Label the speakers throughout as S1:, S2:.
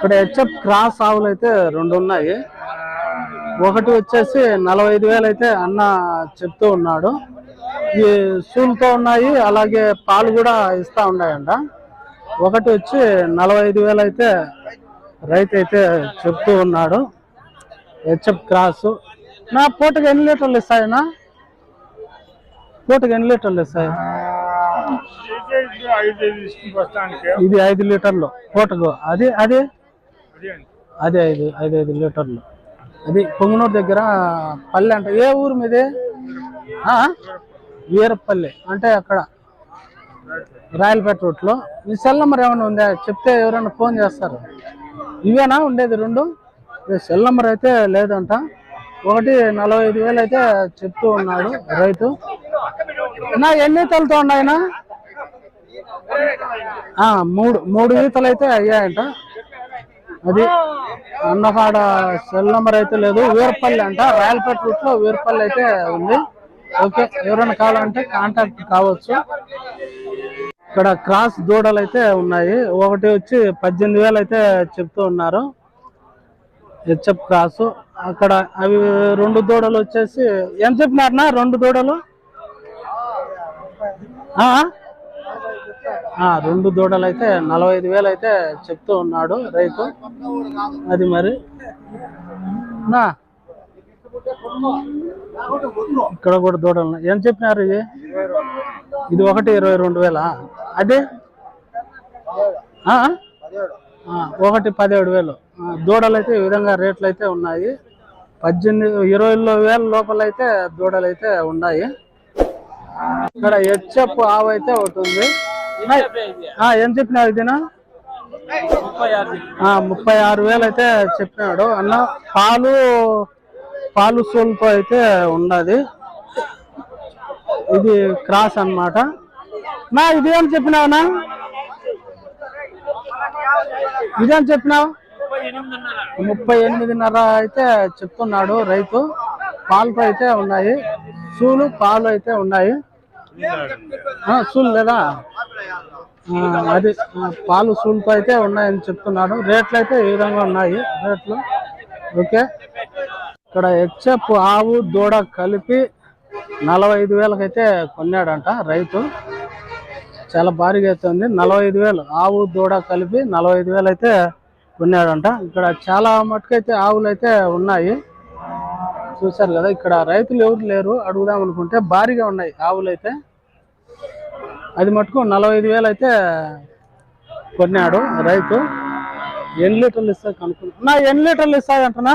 S1: ఇక్కడ HF cross ఆవులు అయితే రెండు ఉన్నాయి. ఒకటి వచ్చేసి నలభై ఐదు వేలు అయితే అన్న చెప్తూ ఉన్నాడు. ఈ సూలుతో ఉన్నాయి అలాగే పాలు కూడా ఇస్తా ఉన్నాయంట. ఒకటి వచ్చి నలభై ఐదు వేలు అయితే రైతు అయితే చెప్తూ ఉన్నాడు. HF cross. నా పూటకి ఎన్ని లీటర్లు ఇస్తాయన్నా పూటకి ఎన్ని లీటర్లు ఇస్తాయి? ఇది ఐదు లీటర్లు పూటకు. అది అది? అదే ఐదు ఐదు ఐదు లీటర్లు. అది పొంగునూరు దగ్గర పల్లె అంట. ఏ ఊరు మీది? ఆ? వీరపల్లి. అంటే అక్కడ. రాయలపేట రూట్లో. మీ సెల్ నెంబర్ ఏమైనా ఉందా? చెప్తే ఎవరైనా ఫోన్ చేస్తారు. ఇవేనా ఉండేది రెండు? ఈ సెల్ నెంబర్ అయితే లేదంట. ఒకటి నలభై ఐదు వేలు అయితే చెప్తూ ఉన్నాడు రైతు. నా ఎన్ని ఈతలతో ఉన్నాయన ఆ, మూడు మూడు ఈతలు అయితే అయ్యాయంట. అది అన్నకాడ సెల్ నెంబర్ అయితే లేదు వీరపల్లి అంట. రాయలపేట రూట్లో వీరపల్లి అయితే ఉంది. ఓకే ఎవరైనా కావాలంటే కాంటాక్ట్ కావచ్చు. ఇక్కడ క్రాస్ దూడలు అయితే ఉన్నాయి. ఒకటి వచ్చి పద్దెనిమిది వేలు అయితే చెప్తూ ఉన్నారు. హెచ్ఎఫ్ క్రాస్ అక్కడ అవి రెండు దూడలు వచ్చేసి ఎంత చెప్పినారనా రెండు దూడలు? ఆ, రెండు దూడలు అయితే నలభై ఐదు వేలు అయితే చెప్తూ ఉన్నాడు రైతు. అది మరి. నా. ఇక్కడ కూడా దూడలు ఏం చెప్పినారు ఇది? ఇది ఒకటి ఇరవై రెండు వేల? అదే? ఆ? ఒకటి పదిహేడు వేలు. ఆ, దూడలు అయితే ఈ విధంగా రేట్లు అయితే ఉన్నాయి. పద్దెనిమిది ఇరవై వేల లోపల అయితే దూడలు అయితే ఉన్నాయి. ఇక్కడ హెచ్ఎఫ్ ఆవు అయితే ఒకటి ఉంది. ఏం చెప్పినావు ఇదినా ముప్పై ఆరు వేలు అయితే చెప్పినాడు. అన్న పాలు పాలు సోలుతో అయితే ఉన్నది. ఇది క్రాస్ అన్నమాట. నా ఇదేం చెప్పినావునా ఇదేం చెప్పినావు? ముప్పై ఎనిమిదిన్నర అయితే చెప్తున్నాడు రైతు. పాలతో అయితే ఉన్నాయి. సూలు పాలు అయితే ఉన్నాయి. ఆ, సూలు లేదా? అది పాలు సూలుతో అయితే ఉన్నాయని చెప్తున్నాడు. రేట్లు అయితే ఈ విధంగా ఉన్నాయి. రేట్లు ఓకే. ఇక్కడ హెచ్ఎఫ్ ఆవు దూడ కలిపి నలభై ఐదు వేలకైతే కొన్నాడంట రైతు. చాలా భారీగా అయితే ఉంది. నలభై ఐదు వేలు ఆవు దూడ కలిపి నలభై ఐదు వేలు అయితే కొన్నాడంట. ఇక్కడ చాలా మటుకైతే ఆవులు అయితే ఉన్నాయి. చూశారు కదా ఇక్కడ రైతులు ఎవరు లేరు అడుగుదాం అనుకుంటే భారీగా ఉన్నాయి ఆవులు అయితే అది మటుకు నలభై ఐదు వేలు అయితే కొన్నాడు రైతు. ఎన్ని లీటర్లు ఇస్తాయి కనుక్కున్నా నా ఎన్ని లీటర్లు ఇస్తాయి అంటున్నా?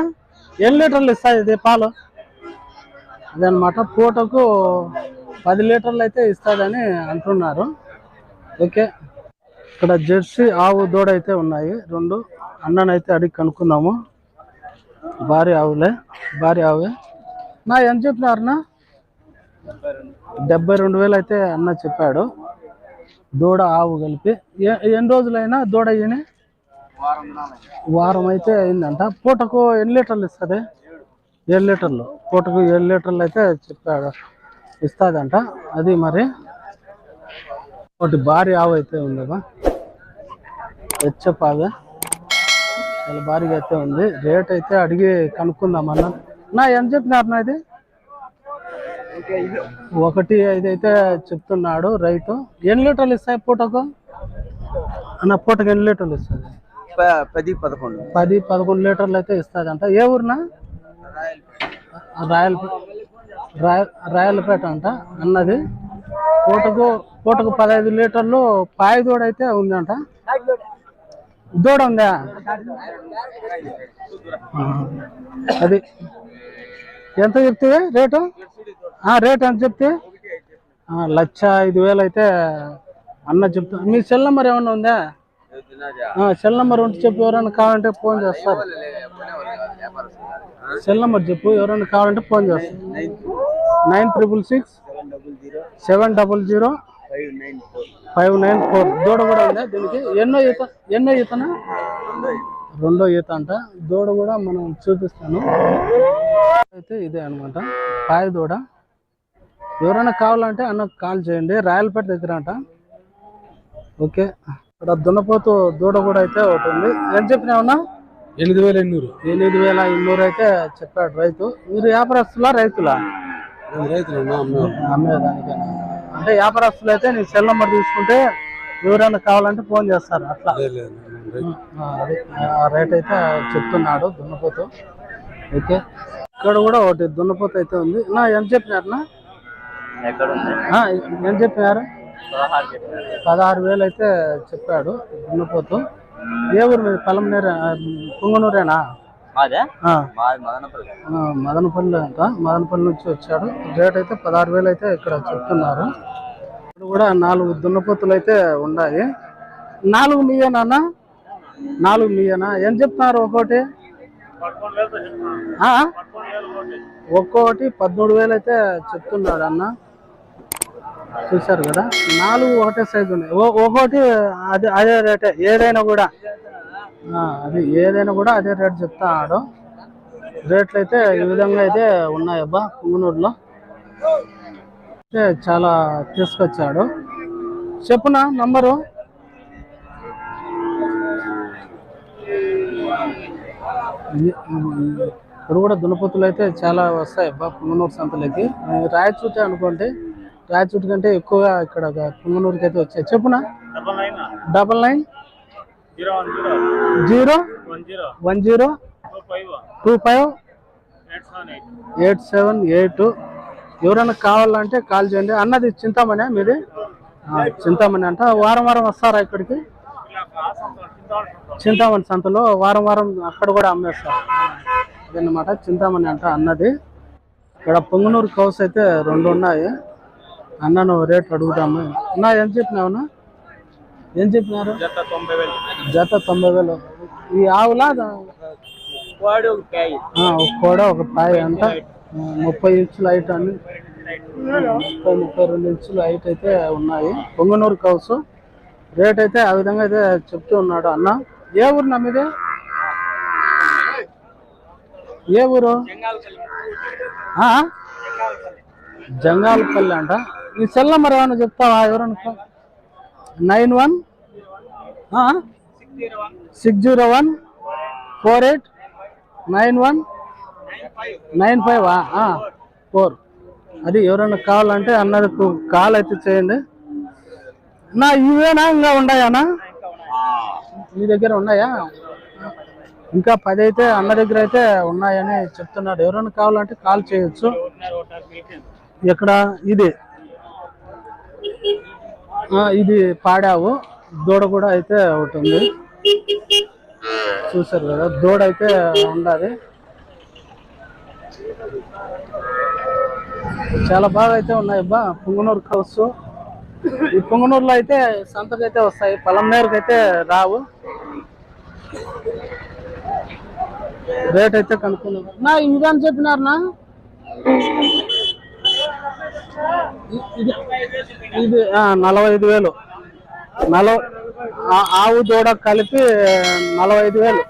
S1: ఎన్ని లీటర్లు ఇస్తాయి ఇది పాలు? అదనమాట పూటకు పది లీటర్లు అయితే ఇస్తుందని అంటున్నారు. ఓకే. ఇక్కడ జెర్సీ ఆవు దూడ అయితే ఉన్నాయి. రెండు అన్ననైతే అడిగి కనుక్కుందాము. భారీ ఆవులే భారీ ఆవులే నా ఎంత చెప్పినారన్నా డెబ్బై రెండు వేలు అయితే అన్న చెప్పాడు. దూడ ఆవు కలిపి. ఏ- ఎన్ని రోజులైనా దూడ ఈయన వారం అయితే అయిందంట. పూటకు ఎన్ని లీటర్లు ఇస్తుంది? ఏడు లీటర్లు. పూటకు ఏడు లీటర్లు అయితే చెప్పాడు. ఇస్తుందంట. అది మరి ఒకటి భారీ ఆవు అయితే ఉందమ్మా హెచ్చపాగా చాలా భారీగా అయితే ఉంది. రేట్ అయితే అడిగి కనుక్కుందామన్నా నా ఎంత చెప్పినారు నా ఇది? ఒకటి ఐదు అయితే చెప్తున్నాడు రైతు ఎన్ని లీటర్లు ఇస్తాయి పూటకు? అన్న పూటకు ఎన్ని లీటర్లు ఇస్తుంది?
S2: పది పదకొండు.
S1: పది పదకొండు లీటర్లు అయితే ఇస్తుందంట. ఏ ఊరినా? రాయల్ రాయల్ రాయలపేట అంట అన్నది. పూటకు పూటకు పదహైదు లీటర్లు పాయ దూడ అయితే ఉందంట. దూడ ఉందా? అది ఎంత చెప్తే రేటు? రేట్ ఎంత చెప్తే? లక్ష ఐదు వేలు అయితే అన్న చెప్తా. మీ సెల్ నెంబర్ ఏమన్నా ఉందా? సెల్ నెంబర్ ఉంటే చెప్పు ఎవరైనా కావాలంటే ఫోన్ చేస్తారు. సెల్ నెంబర్ చెప్పు ఎవరైనా కావాలంటే ఫోన్ చేస్తారు. Nine triple six seven double zero five nine four. దూడ కూడా ఉందా దీనికి? ఎన్నో ఈత ఎన్నో ఈతనా? రెండో ఈత అంట. దూడ కూడా మనం చూపిస్తాను. అయితే ఇదే అనమాట పాయ దూడ. ఎవరైనా కావాలంటే అన్నకు కాల్ చేయండి. రాయలపేట దగ్గర అంట ఓకే. ఇక్కడ దున్నపోతు దూడ కూడా అయితే ఒకటి ఉంది. ఏం చెప్పినావునా
S3: ఎనిమిది వేల ఎన్నూరు.
S1: ఎనిమిది వేల ఇన్నూరు అయితే చెప్పాడు రైతు. మీరు వ్యాపారస్తులా రైతులా? అమ్మేదానికైనా అంటే వ్యాపారస్తులు అయితే నీ సెల్ నెంబర్ తీసుకుంటే ఎవరైనా కావాలంటే ఫోన్ చేస్తారు. అట్లా. రేట్ అయితే చెప్తున్నాడు దున్నపోతు. ఓకే. ఇక్కడ కూడా ఒకటి దున్నపోతు అయితే ఉంది. నా ఎంత చెప్పినారు
S2: ఎక్కడ ఉంది
S1: ఎంత చెప్పినారు పదహారు వేలు అయితే చెప్పాడు దున్నపోతు ఏ ఊరు మీద? పలంనేరు పుంగనూరేనా?
S2: మదనపల్లి.
S1: అంట. మదనపల్లి నుంచి వచ్చాడు. రేట్ అయితే పదహారు వేలు అయితే ఇక్కడ చెప్తున్నారు. ఇక్కడ కూడా నాలుగు దున్నపోతులు అయితే ఉన్నాయి. నాలుగు మీయేనా నాలుగు మీయేనా ఏం చెప్తున్నారు ఒక్కోటి? ఆ? ఒక్కోటి పదమూడు వేలు అయితే చెప్తున్నాడు అన్న. చూశారు కదా? నాలుగు ఒకటే సైజు ఉన్నాయి. ఓ- ఒక్కోటి అదే అదే రేటే ఏదైనా కూడా. అది ఏదైనా కూడా అదే రేట్ చెప్తాడు రేట్లు అయితే ఈ విధంగా అయితే ఉన్నాయబ్బా పుంగనూరులో. అయితే చాలా తీసుకొచ్చాడు. చెప్పునా నంబరు? ఇప్పుడు కూడా దునపతులు అయితే చాలా వస్తాయి అబ్బా పుంగనూరు సంతలకి. ఈ అనుకోండి రాయచూటి కంటే ఎక్కువగా ఇక్కడ పుంగనూరుకి అయితే వచ్చాయి. చెప్పునా? Double nine zero one zero two five eight seven eight ఎవరైనా కావాలంటే కాల్ చేయండి. అన్నది చింతామణి మీది? చింతామణి అంట. వారం వారం వస్తారా ఇక్కడికి? చింతామణి సంతలో. వారం వారం అక్కడ కూడా అమ్మేస్తారు. అదన్నమాట చింతామణి అంట అన్నది. ఇక్కడ పొంగునూరు కౌస్ అయితే రెండు ఉన్నాయి. అన్నను రేట్ అడుగుతాము నా ఏం చెప్పినావునా ఏం చెప్పినారు? జత తొంభై వేలు. ఈ ఆవులా? కోడ ఒక పాయ అంట. ముప్పై ఇంచుల హైట్ అని. ముప్పై ముప్పై రెండు ఇంచుల హైట్ అయితే ఉన్నాయి. పొంగనూరు కౌస్. రేట్ అయితే ఆ విధంగా అయితే చెప్తూ ఉన్నాడు అన్న. ఏ ఊరు నమ్మిది ఏ ఊరు? ఆ? జంగాలపల్లి అంట. నీ సెల్ నెంబర్ ఏమైనా చెప్తావా? ఎవరనుకో nine one? Six zero one? Four eight? Nine one? Nine five four. అది ఎవరైనా కావాలంటే అన్నది కాల్ అయితే చేయండి. నా ఇవేనా ఇంకా ఉన్నాయానా మీ దగ్గర ఉన్నాయా? ఇంకా పది అయితే అన్న దగ్గర అయితే ఉన్నాయని చెప్తున్నాడు. ఎవరైనా కావాలంటే కాల్ చేయొచ్చు. ఇక్కడ ఇది. ఇది పాడావు. దూడ కూడా అయితే ఒకటి ఉంది చూసారు కదా దూడ అయితే ఉండాలి. చాలా బాగా అయితే ఉన్నాయి అబ్బా పుంగనూరు కలుసు. ఈ పొంగనూరులో అయితే సంతకైతే వస్తాయి. పలంనేరుకి అయితే రావు. రేట్ అయితే కనుక్కున్నాను నా అని చెప్పినారు నా? ఇది ఆ, నలభై ఐదు వేలు. నలభై ఆ- ఆవు దూడ కలిపి నలభై ఐదు వేలు.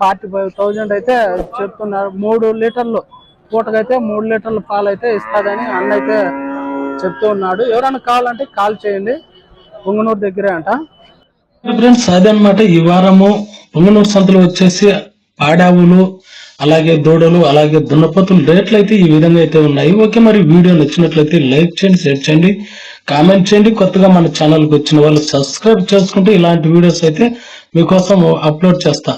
S1: ఫార్టీ ఫైవ్ థౌజండ్ అయితే చెప్తున్నారు. మూడు లీటర్లు పూటకైతే మూడు లీటర్ల పాలు అయితే ఇస్తుందని అన్న అయితే చెప్తూ ఉన్నాడు. ఎవరైనా కావాలంటే కాల్ చేయండి. పొంగనూరు దగ్గరే అంట.
S3: ఫ్రెండ్స్ అదనమాట ఈ వారము పొంగనూరు సంతలో వచ్చేసి ఆడావులు అలాగే దూడలు అలాగే దున్నపోతులు రేట్లు అయితే ఈ విధంగా అయితే ఉన్నాయి. ఓకే మరి వీడియో నచ్చినట్లయితే లైక్ చేయండి షేర్ చేయండి కామెంట్ చేయండి. కొత్తగా మన ఛానల్కి వచ్చిన వాళ్ళు సబ్స్క్రైబ్ చేసుకుంటే ఇలాంటి వీడియోస్ అయితే మీకోసం అప్లోడ్ చేస్తా.